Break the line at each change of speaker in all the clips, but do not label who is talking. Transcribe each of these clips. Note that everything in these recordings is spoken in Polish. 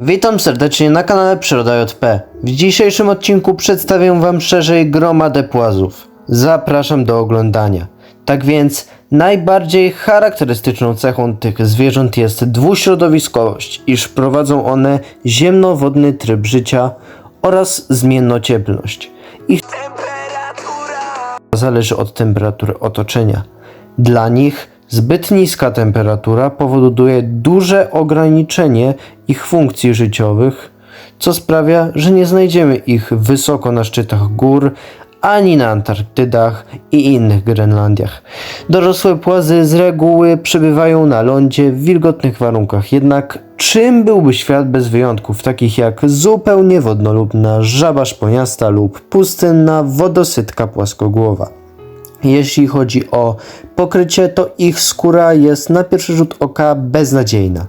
Witam serdecznie na kanale Przyroda JP. W dzisiejszym odcinku przedstawię Wam szerzej gromadę płazów. Zapraszam do oglądania. Tak więc, najbardziej charakterystyczną cechą tych zwierząt jest dwuśrodowiskowość, iż prowadzą one ziemnowodny tryb życia oraz zmiennocieplność. Ich zależy od temperatury otoczenia. Dla nich zbyt niska temperatura powoduje duże ograniczenie ich funkcji życiowych, co sprawia, że nie znajdziemy ich wysoko na szczytach gór, ani na Antarktydach i innych Grenlandiach. Dorosłe płazy z reguły przebywają na lądzie w wilgotnych warunkach, jednak czym byłby świat bez wyjątków, takich jak zupełnie wodnolubna żaba szponiasta lub pustynna wodosytka płaskogłowa? Jeśli chodzi o pokrycie, to ich skóra jest na pierwszy rzut oka beznadziejna.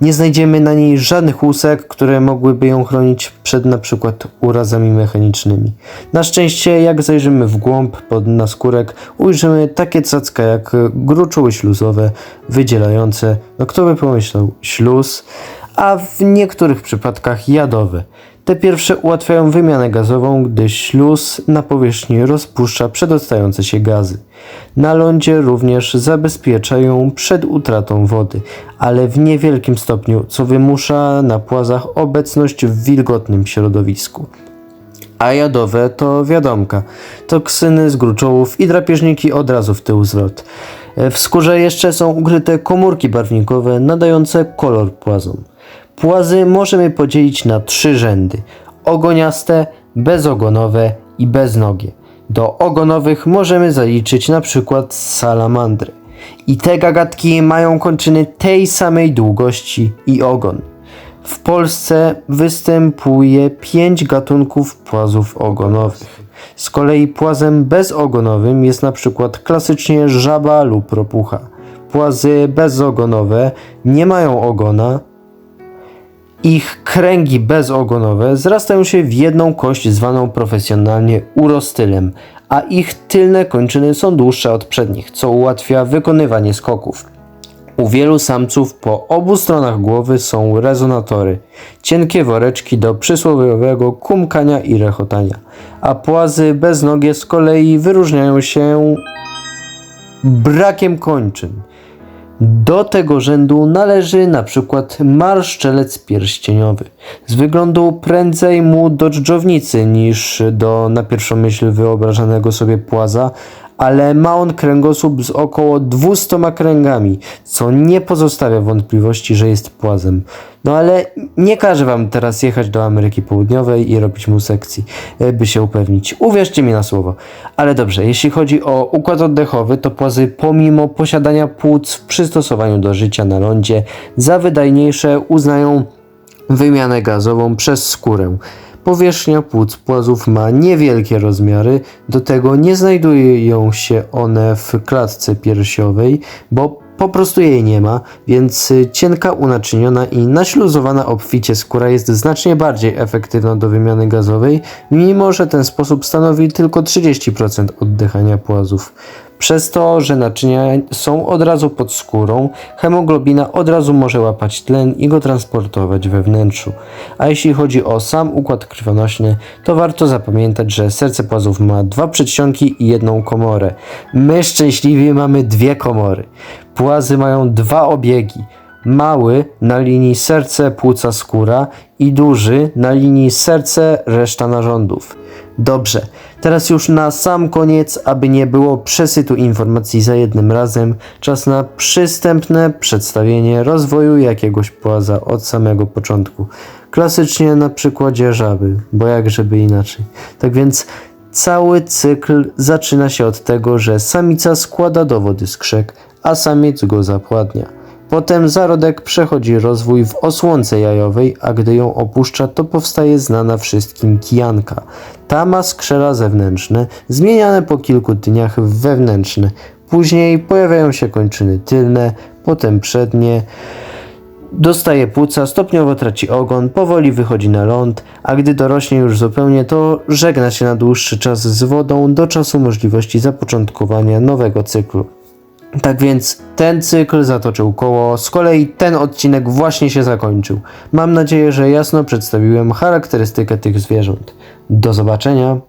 Nie znajdziemy na niej żadnych łusek, które mogłyby ją chronić przed na przykład urazami mechanicznymi. Na szczęście, jak zajrzymy w głąb pod naskórek, ujrzymy takie cacka jak gruczoły śluzowe, wydzielające, no kto by pomyślał, śluz, a w niektórych przypadkach jadowe. Te pierwsze ułatwiają wymianę gazową, gdy śluz na powierzchni rozpuszcza przedostające się gazy. Na lądzie również zabezpieczają przed utratą wody, ale w niewielkim stopniu, co wymusza na płazach obecność w wilgotnym środowisku. A jadowe to wiadomka. Toksyny z gruczołów i drapieżniki od razu w tył zwrot. W skórze jeszcze są ukryte komórki barwnikowe nadające kolor płazom. Płazy możemy podzielić na trzy rzędy: ogoniaste, bezogonowe i beznogie. Do ogonowych możemy zaliczyć na przykład salamandry. I te gagatki mają kończyny tej samej długości i ogon. W Polsce występuje pięć gatunków płazów ogonowych. Z kolei płazem bezogonowym jest na przykład klasycznie żaba lub ropucha. Płazy bezogonowe nie mają ogona, ich kręgi bezogonowe zrastają się w jedną kość zwaną profesjonalnie urostylem, a ich tylne kończyny są dłuższe od przednich, co ułatwia wykonywanie skoków. U wielu samców po obu stronach głowy są rezonatory, cienkie woreczki do przysłowiowego kumkania i rechotania, a płazy beznogie z kolei wyróżniają się brakiem kończyn. Do tego rzędu należy na przykład marszczelec pierścieniowy. Z wyglądu prędzej mu do dżdżownicy niż do na pierwszą myśl wyobrażanego sobie płaza, ale ma on kręgosłup z około 200 kręgami, co nie pozostawia wątpliwości, że jest płazem. No ale nie każę wam teraz jechać do Ameryki Południowej i robić mu sekcji, e, by się upewnić. Uwierzcie mi na słowo. Ale dobrze, jeśli chodzi o układ oddechowy, to płazy pomimo posiadania płuc w przystosowaniu do życia na lądzie za wydajniejsze uznają wymianę gazową przez skórę. Powierzchnia płuc płazów ma niewielkie rozmiary, do tego nie znajdują się one w klatce piersiowej, bo po prostu jej nie ma, więc cienka, unaczyniona i naśluzowana obficie skóra jest znacznie bardziej efektywna do wymiany gazowej, mimo że ten sposób stanowi tylko 30% oddychania płazów. Przez to, że naczynia są od razu pod skórą, hemoglobina od razu może łapać tlen i go transportować we wnętrzu. A jeśli chodzi o sam układ krwionośny, to warto zapamiętać, że serce płazów ma dwa przedsionki i jedną komorę. My szczęśliwi mamy dwie komory. Płazy mają dwa obiegi. Mały na linii serce, płuca, skóra i duży na linii serce, reszta narządów. Dobrze, teraz już na sam koniec, aby nie było przesytu informacji za jednym razem, czas na przystępne przedstawienie rozwoju jakiegoś płaza od samego początku. Klasycznie na przykładzie żaby, bo jak żeby inaczej. Tak więc cały cykl zaczyna się od tego, że samica składa do wody skrzek, a samiec go zapładnia. Potem zarodek przechodzi rozwój w osłonce jajowej, a gdy ją opuszcza, to powstaje znana wszystkim kijanka. Ta ma skrzela zewnętrzne, zmieniane po kilku dniach w wewnętrzne. Później pojawiają się kończyny tylne, potem przednie. Dostaje płuca, stopniowo traci ogon, powoli wychodzi na ląd, a gdy dorośnie już zupełnie, to żegna się na dłuższy czas z wodą do czasu możliwości zapoczątkowania nowego cyklu. Tak więc ten cykl zatoczył koło, z kolei ten odcinek właśnie się zakończył. Mam nadzieję, że jasno przedstawiłem charakterystykę tych zwierząt. Do zobaczenia.